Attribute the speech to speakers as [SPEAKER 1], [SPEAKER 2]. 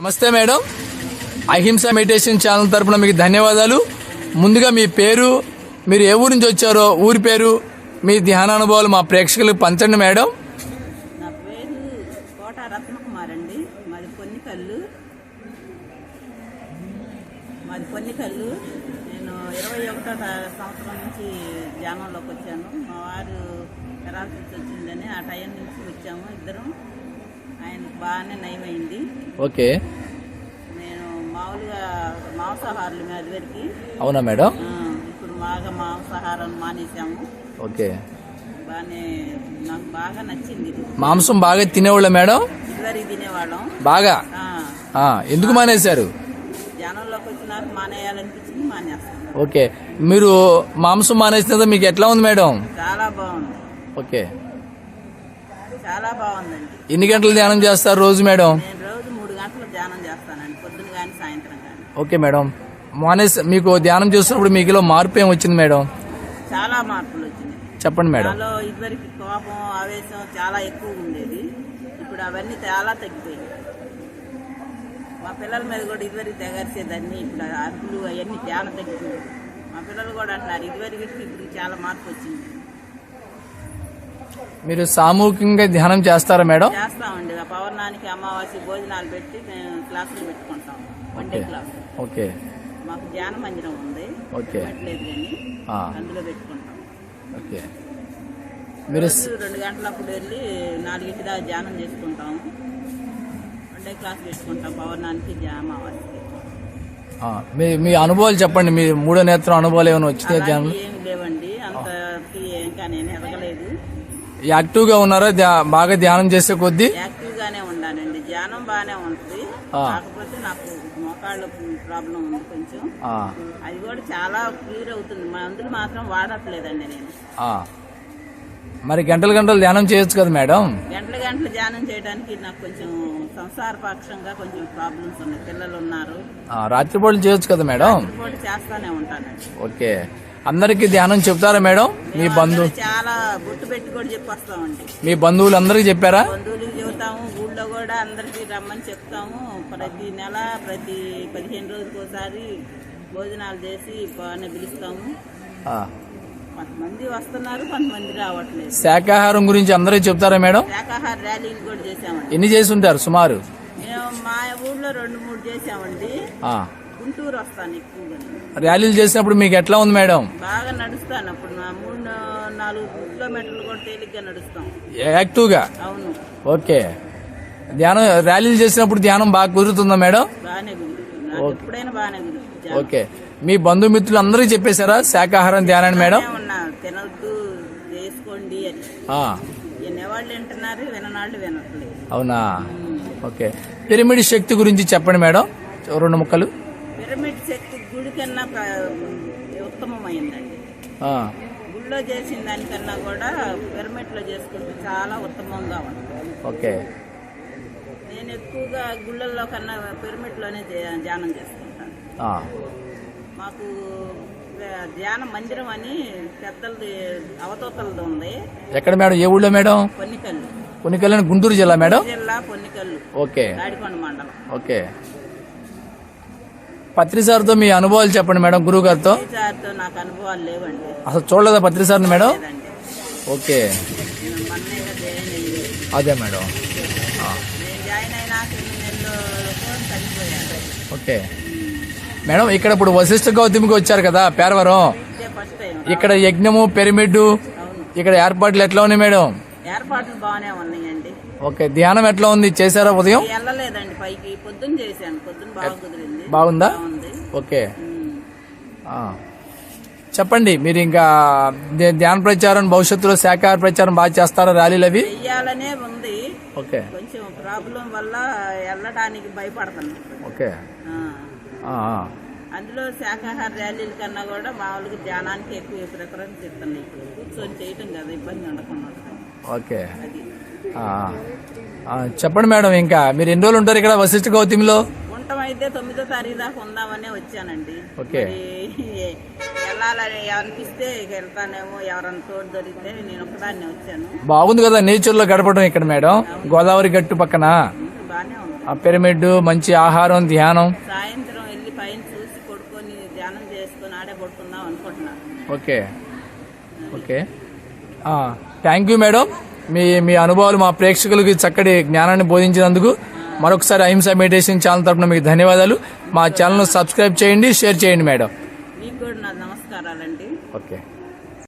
[SPEAKER 1] నమస్తే మేడం. అహింస meditation channel తరపున మీకు ధన్యవాదాలు. ముందుగా మీ పేరు మీరు ఏ ఊరు నుంచి వచ్చారో ఊరి పేరు మీ ధ్యానానుభవాలు మా ప్రేక్షకులకు పంచండి మేడం.
[SPEAKER 2] నా పేరు కోట రత్నకుమార్ అండి. మాది పొన్నికల్లు. మాది పొన్నికల్లు. నేను ఇరవై ఒకటో తా- సంవత్సరం నుంచి ధ్యానంలోకి వచ్చాను. మా వారు పెరాలసిస్ వచ్చిందని ఆ టైం నుంచి వచ్చాము ఇద్దరం. ఆయనకు బాగానే నయమైంది.
[SPEAKER 1] ఓకే.
[SPEAKER 2] నేను మామూలుగా మాంసాహారులు మీద వరకు
[SPEAKER 1] అవునా మేడం?
[SPEAKER 2] ఇప్పుడు బాగా మాంసాహారం మానేశాము.
[SPEAKER 1] ఓకే.
[SPEAKER 2] బాగానే నాకు బాగా నచ్చింది ఇది.
[SPEAKER 1] మాంసం బాగా తినేవాళ్ళ మేడం?
[SPEAKER 2] ఇదివరకు తినేవాళ్ళం.
[SPEAKER 1] బాగా?
[SPEAKER 2] ఆ,
[SPEAKER 1] ఆ, ఎందుకు మానేశారు?
[SPEAKER 2] ధ్యానంలోకి వచ్చినాక మానేయాలనిపించింది మానేస్తాను
[SPEAKER 1] ఓకే. మీరు మాంసం మానేసిన మీకు ఎట్లా ఉంది మేడం?
[SPEAKER 2] చాలా బాగుంది.
[SPEAKER 1] ఓకే.
[SPEAKER 2] చాలా బాగుందండి.
[SPEAKER 1] ఎన్ని గంటలు ధ్యానం చేస్తారు రోజు మేడం?
[SPEAKER 2] నేను రోజు మూడు గంటలు ధ్యానం చేస్తానండి పొద్దున కానీ సాయంత్రం కానీ
[SPEAKER 1] ఓకే మేడం. మానేసి మీకు ధ్యానం చేస్తున్నప్పుడు మీకులో మార్పు ఏం వచ్చింది మేడం?
[SPEAKER 2] చాలా మార్పులు వచ్చినాయి.
[SPEAKER 1] చెప్పండి మేడం.
[SPEAKER 2] నాలో ఇదివరకు కోపం ఆవేశం చాలా ఎక్కువ ఉండేది. ఇప్పుడు అవన్నీ చాలా తగ్గిపోయాయి. మా పిల్లల మీద కూడా ఇదివరకు తెగరిసేదాన్ని ఇప్పుడు అరుపులు అవన్నీ చాలా తగ్గిపోయాయి. మా పిల్లలు కూడా అంటున్నారు ఇదివరకు ఇప్పుడు చాలా మార్పు వచ్చింది.
[SPEAKER 1] మీరు సామూహికంగా ధ్యానం చేస్తారా మేడం?
[SPEAKER 2] చేస్తామండి. ఆ పౌర్ణానికి అమావాస్య భోజనాలు పెట్టి మేము క్లాసులు పెట్టుకుంటాం. One day. Class
[SPEAKER 1] okay.
[SPEAKER 2] మాకు ధ్యాన మందిరం ఉంది.
[SPEAKER 1] ఓకే.
[SPEAKER 2] పెట్టలేదు కానీ
[SPEAKER 1] ఆ,
[SPEAKER 2] అందులో పెట్టుకుంటాం.
[SPEAKER 1] ఓకే. మీరు
[SPEAKER 2] రోజు రెండు గంటలప్పుడు వెళ్ళి నాలుగింటి దాకా ధ్యానం చేసుకుంటాం వన్ డే క్లాస్ పెట్టుకుంటాం. పౌర్ణానికి ధ్యా- అమావాస్యకి.
[SPEAKER 1] ఆ, మీ మీ అనుభవాలు చెప్పండి. మీ మూడో నేత్రం అనుభవాలు ఏమైనా వచ్చినాయి ధ్యానం
[SPEAKER 2] అలాంటివి ఏమి లేవండి. అంతకి ఇంకా నేను ఎదగలేదు
[SPEAKER 1] యాక్టివ్గా ఉన్నారా? బాగా ధ్యానం చేసే కొద్దీ?
[SPEAKER 2] యాక్టివ్ గానే ఉన్నానండి ధ్యానం బాగానే ఉంటుంది. కాకపోతే నాకు మోకాళ్ళ ప్రాబ్లం ఉంది కొంచెం. అది కూడా చాలా క్లియర్ అవుతుంది. మందులు మాత్రం వాడట్లేదండి నేను.
[SPEAKER 1] మరి గంటలు గంటలు ధ్యానం చేయొచ్చు కదా మేడం?
[SPEAKER 2] గంటల గంటలు ధ్యానం చేయడానికి నాకు కొంచెం సంసార పక్షంగా కొంచెం ప్రాబ్లమ్స్ ఉన్నాయి. పిల్లలు ఉన్నారు.
[SPEAKER 1] ఆ, రాత్రిపూటలు చేయొచ్చు కదా మేడం?
[SPEAKER 2] చేస్తానే ఉంటానండి.
[SPEAKER 1] ఓకే. అందరికీ ధ్యానం చెప్తారా మేడం? మీ బంధు
[SPEAKER 2] అందరూ చాలా బొట్టు పెట్టి కూడా చెప్పొస్తామండి.
[SPEAKER 1] మీ బంధువులు అందరికీ చెప్పారా?
[SPEAKER 2] బంధువులకు చెబుతాము ఊళ్ళో కూడా అందరికీ రమ్మని చెప్తాము. ప్రతి నెల ప్రతి పదిహేను రోజులకు ఒకసారి భోజనాలు చేసి బాగానే పిలుస్తాము. కొంతమంది వస్తున్నారు కొంతమంది రావట్లేదు.
[SPEAKER 1] శాకాహారం గురించి అందరికీ చెప్తారా మేడం?
[SPEAKER 2] శాకాహార ర్యాలీలు కూడా చేసామండి
[SPEAKER 1] ఎన్ని చేసి ఉంటారు సుమారు?
[SPEAKER 2] మేము మా ఊళ్ళో రెండు మూడు చేసామండి. గుంటూరు వస్తాను
[SPEAKER 1] ర్యాలీలు చేసినప్పుడు మీకు ఎట్లా ఉంది మేడం?
[SPEAKER 2] బాగా నడుస్తాను. అప్పుడు మూడు నాలుగు కిలోమీటర్లు కూడా తేలిగ్గా నడుస్తాం.
[SPEAKER 1] యాక్టివ్గా?
[SPEAKER 2] అవును.
[SPEAKER 1] ఓకే. ధ్యానం ర్యాలీలు చేసినప్పుడు ధ్యానం బాగా కుదురుతుందా మేడం?
[SPEAKER 2] బాగానే కుదురుతుంది. నాకు ఎప్పుడైనా బాగానే కుదురుతుంది
[SPEAKER 1] ఓకే. మీ బంధుమిత్రులు అందరికీ చెప్పేశారా? శాకాహారం ధ్యానాన్ని మేడం?
[SPEAKER 2] బాగానే ఉన్నా. తినొద్దు చేసుకోండి అని.
[SPEAKER 1] ఆ,
[SPEAKER 2] వినేవాళ్ళు వింటున్నారు విననాళ్ళు వినట్లేదు.
[SPEAKER 1] అవునా? ఓకే. పిరమిడ్ శక్తి గురించి చెప్పండి మేడం. రెండు ముక్కలు.
[SPEAKER 2] పిరమిడ్ శక్తి గుడి కన్నా ఉత్తమమైందండి. గుళ్ళో చేసిన దానికన్నా కూడా పిరమిడ్లో చేసుకుంటే చాలా ఉత్తమంగా ఉంటుంది
[SPEAKER 1] ఓకే.
[SPEAKER 2] నేను ఎక్కువగా గుళ్ళల్లో కన్నా పిరమిడ్లోనే ధ్యా- ధ్యానం చేసుకుంటాను మాకు ధ్యాన మందిరం అని పెద్దలది అవతోతలది ఉంది.
[SPEAKER 1] ఎక్కడ మేడం? ఏ ఊళ్ళో మేడం?
[SPEAKER 2] పొన్నికల్లు.
[SPEAKER 1] కొనికల్లని గుంటూరు జిల్లా మేడం?
[SPEAKER 2] జిల్లా పొన్నికల్లు.
[SPEAKER 1] ఓకే.
[SPEAKER 2] తాడికొండ మండలం.
[SPEAKER 1] ఓకే. పత్రి సార్తో మీ అనుభవాలు చెప్పండి మేడం గురువు గారితో
[SPEAKER 2] సార్తో నాకు అనుభవాలు లేవండి.
[SPEAKER 1] అసలు చూడలేదా పత్రి సార్ని మేడం?
[SPEAKER 2] లేదండి.
[SPEAKER 1] ఓకే.
[SPEAKER 2] నేను మొన్నేగా జాయిన్ అయ్యింది
[SPEAKER 1] అదే మేడం. ఆ,
[SPEAKER 2] నేను జాయిన్ అయినాక ఎన్ని నెలలకు చనిపోయాను
[SPEAKER 1] ఓకే. మేడం ఇక్కడ ఇప్పుడు వశిష్ఠ గౌతమికి వచ్చారు కదా పేరవరం.
[SPEAKER 2] ఇదే ఫస్ట్ టైం.
[SPEAKER 1] ఇక్కడ యజ్ఞము పిరమిడ్
[SPEAKER 2] అవును.
[SPEAKER 1] ఇక్కడ ఏర్పాట్లు ఎట్లా ఉన్నాయి మేడం?
[SPEAKER 2] ఏర్పాట్లు బాగానే ఉన్నాయండి
[SPEAKER 1] ఓకే ధ్యానం ఎట్లా ఉంది? చేశారా ఉదయం?
[SPEAKER 2] వెళ్ళలేదండి పైకి పొద్దున్న చేశాను. పొద్దున్న బాగా కుదిరింది.
[SPEAKER 1] బాగుందా? ఓకే. ఆ. చెప్పండి మీరు ఇంకా ధ్య- ధ్యాన ప్రచారం భవిష్యత్తులో శాఖాహార ప్రచారం బాగా చేస్తారా ర్యాలీలు అవి?
[SPEAKER 2] ఉంది.
[SPEAKER 1] ఓకే.
[SPEAKER 2] కొంచెం ప్రాబ్లం వల్ల వెళ్ళడానికి భయపడతాను.
[SPEAKER 1] ఓకే.
[SPEAKER 2] ఆ.
[SPEAKER 1] ఆ, ఆ.
[SPEAKER 2] అందులో శాకాహార ర్యాలీల కన్నా కూడా మామూలుగా ధ్యానానికి ఎక్కువ ప్రిఫరెన్స్ ఇస్తాను. ఇప్పుడు కూర్చొని చేయటం కదా ఇబ్బంది ఉండకుండా.
[SPEAKER 1] ఓకే.
[SPEAKER 2] అది.
[SPEAKER 1] చెప్పండి మేడం ఇంకా. మీరు ఎన్ని రోజులు ఉంటారు ఇక్కడ వశిష్ఠ గౌతమిలో?
[SPEAKER 2] ఉండటం అయితే తొమ్మిదో తారీఖు దాకా ఉందామనే వచ్చానండి.
[SPEAKER 1] ఓకే.
[SPEAKER 2] వెళ్ళాలని అనిపిస్తే వెళ్తానేమో ఎవరన్నా తోడు దొరికితే నేను ఒకదాన్ని వచ్చాను.
[SPEAKER 1] బాగుంది కదా నేచర్లో గడపడం ఇక్కడ మేడం. గోదావరి గట్టు పక్కన. పిరమిడ్ మంచి ఆహారం ధ్యానం.
[SPEAKER 2] సాయంత్రం వెళ్ళి పైన చూసి పడుకొని ధ్యానం చేసుకొని ఆడే పడుకుందాం అనుకుంటున్నాను.
[SPEAKER 1] Okay. Okay. Thank you madam. మీ మీ అనుభవాలు మా ప్రేక్షకులకి చక్కటి జ్ఞానాన్ని బోధించినందుకు మరొకసారి అహింస మెడిటేషన్ ఛానల్ తరపున మీకు ధన్యవాదాలు. మా ఛానల్ను సబ్స్క్రైబ్ చేయండి షేర్ చేయండి మేడం.
[SPEAKER 2] నమస్కారాలండి.
[SPEAKER 1] ఓకే.